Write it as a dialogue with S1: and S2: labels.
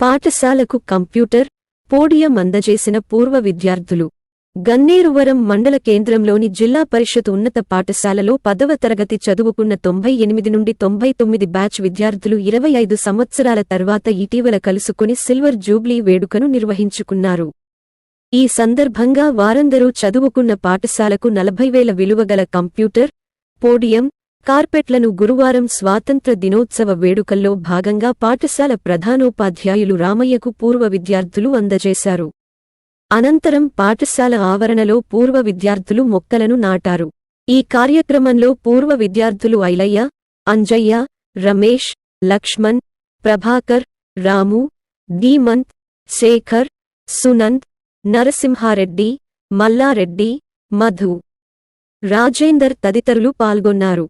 S1: పాఠశాలకు computer podium అందజేసిన పూర్వ విద్యార్థులు. గన్నేరువరం మండల కేంద్రంలోని జిల్లా పరిషత్ ఉన్నత పాఠశాలలో పదవ తరగతి చదువుకున్న తొంభై ఎనిమిది నుండి తొంభై తొమ్మిది బ్యాచ్ విద్యార్థులు ఇరవై ఐదు సంవత్సరాల తర్వాత ఇటీవల కలుసుకుని సిల్వర్ జూబ్లీ వేడుకను నిర్వహించుకున్నారు. ఈ సందర్భంగా వారందరూ చదువుకున్న పాఠశాలకు నలభై వేల విలువగల కంప్యూటర్ పోడియం కార్పెట్లను గురువారం స్వాతంత్ర దినోత్సవ వేడుకల్లో భాగంగా పాఠశాల ప్రధానోపాధ్యాయులు రామయ్యకు పూర్వ విద్యార్థులు అందజేశారు. అనంతరం పాఠశాల ఆవరణలో పూర్వ విద్యార్థులు మొక్కలను నాటారు. ఈ కార్యక్రమంలో పూర్వ విద్యార్థులు ఐలయ్య అంజయ్య రమేష్ లక్ష్మణ్ ప్రభాకర్ రాము ధీమంత్ శేఖర్ సునంద్ నరసింహారెడ్డి మల్లారెడ్డి మధు రాజేందర్ తదితరులు పాల్గొన్నారు.